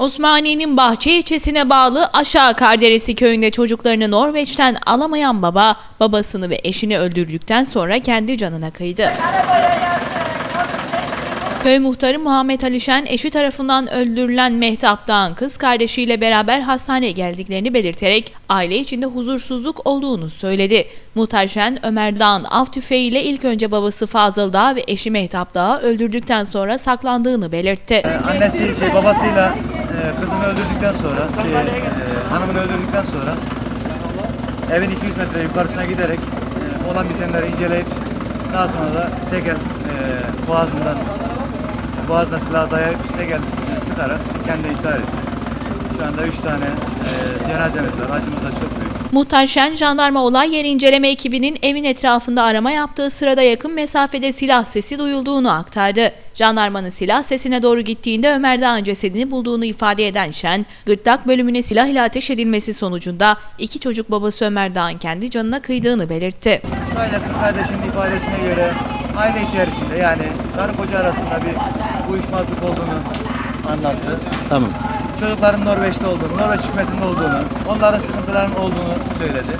Osmaniye'nin Bahçe ilçesine bağlı Aşağı Karderesi köyünde çocuklarını Norveç'ten alamayan baba, babasını ve eşini öldürdükten sonra kendi canına kıydı. Köy muhtarı Muhammed Alişen eşi tarafından öldürülen Mehtap Dağ'ın kız kardeşiyle beraber hastaneye geldiklerini belirterek aile içinde huzursuzluk olduğunu söyledi. Muhtar Şen, Ömer Dağ'ın av tüfeğiyle ilk önce babası Fazıl Dağ ve eşi Mehtap Dağ'ı öldürdükten sonra saklandığını belirtti. Annesi şey babasıyla e, kızını öldürdükten sonra, şey, e, hanımını öldürdükten sonra evin 200 metre yukarısına giderek e, olan bitenleri inceleyip daha sonra da tekel e, boğazından boğazına silah dayayıp tekel e, sıkarak kendi intihar etti. Şu anda 3 tane e, cenazemiz var. Acımız da çok büyük. Muhtar Şen, jandarma olay yeri inceleme ekibinin evin etrafında arama yaptığı sırada yakın mesafede silah sesi duyulduğunu aktardı. Jandarmanın silah sesine doğru gittiğinde Ömer Dağ'ın cesedini bulduğunu ifade eden Şen, gırtlak bölümüne silah ile ateş edilmesi sonucunda iki çocuk babası Ömer Dağ'ın kendi canına kıydığını belirtti. Sadece kız kardeşinin ifadesine göre aile içerisinde yani karı koca arasında bir uyuşmazlık olduğunu anlattı. Tamam. Çocukların Norveç'te olduğunu, Norveç hükümetinde olduğunu, onların sıkıntılarının olduğunu söyledi.